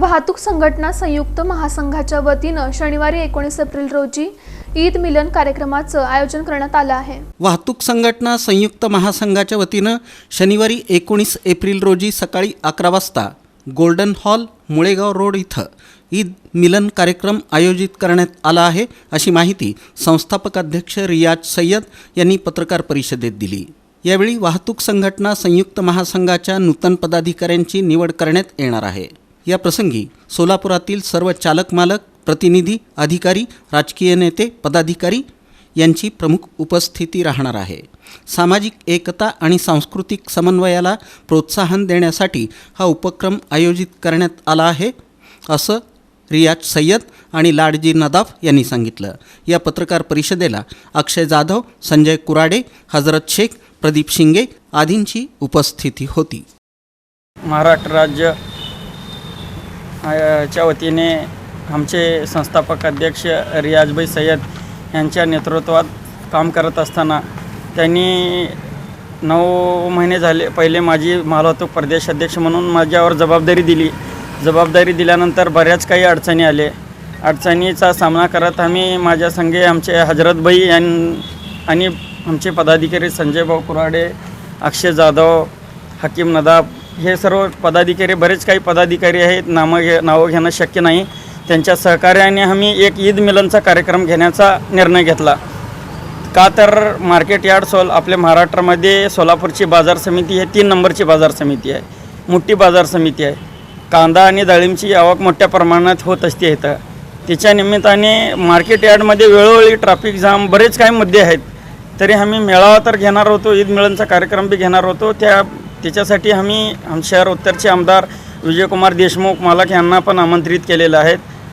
वाहतूक संघटना संयुक्त महासंघाच्या वतीनं शनिवारी एकोणीस एप्रिल रोजी ईद मिलन कार्यक्रमाचं आयोजन करण्यात आलं आहे. वाहतूक संघटना संयुक्त महासंघाच्या वतीनं शनिवारी एकोणीस एप्रिल रोजी सकाळी अकरा वाजता गोल्डन हॉल मुळेगाव रोड इथं ईद मिलन कार्यक्रम आयोजित करण्यात आला आहे अशी माहिती संस्थापक अध्यक्ष रियाज सय्यद यांनी पत्रकार परिषदेत दिली. यावेळी वाहतूक संघटना संयुक्त महासंघाच्या नूतन पदाधिकाऱ्यांची निवड करण्यात येणार आहे. या प्रसंगी सोलापुरातील सर्व चालक मालक प्रतिनिधी अधिकारी राजकीय नेते पदाधिकारी यांची प्रमुख उपस्थिती राहणार आहे. सामाजिक एकता आणि सांस्कृतिक समन्वयाला प्रोत्साहन देण्यासाठी हा उपक्रम आयोजित करण्यात आला आहे असं रियाज सय्यद आणि लाडजी नदाफ यांनी सांगितलं. या पत्रकार परिषदेला अक्षय जाधव संजय कुराडे हजरत शेख प्रदीप शिंगे आदींची उपस्थिती होती. महाराष्ट्र राज्य च्या वतीने आमचे संस्थापक अध्यक्ष रियाजभाई सय्यद यांच्या नेतृत्वात काम करत असताना त्यांनी नऊ महिने झाले पहिले माझी मालवाहतूक प्रदेश अध्यक्ष म्हणून माझ्यावर जबाबदारी दिली. जबाबदारी दिल्यानंतर बऱ्याच काही अडचणी आले अडचणीचा सामना करत आम्ही माझ्या संघे आमचे हजरतभाई यां आणि आमचे पदाधिकारी संजय भाऊ कुराडे अक्षय जाधव हकीम नदाब हे सर्व पदाधिकारी बरेच काही पदाधिकारी आहेत नामं घे नावं घेणं शक्य नाही. त्यांच्या सहकार्याने आम्ही एक ईद मिलनचा कार्यक्रम घेण्याचा निर्णय घेतला. का तर मार्केट यार्ड सोल आपल्या महाराष्ट्रामध्ये सोलापूरची बाजार समिती हे तीन नंबरची बाजार समिती आहे. मोठी बाजार समिती आहे. कांदा आणि डाळिंबची आवक मोठ्या प्रमाणात होत असते इथं. त्याच्या निमित्ताने मार्केट यार्डमध्ये वेळोवेळी ट्रॅफिक जाम बरेच काही मुद्दे आहेत. तरी आम्ही मेळावा तर घेणार होतो ईद मिलनचा कार्यक्रम बी घेणार होतो. त्या त्याच्यासाठी आम्ही आम शहर उत्तरचे आमदार विजयकुमार देशमुख मालक यांना पण आमंत्रित केलेलं आहेत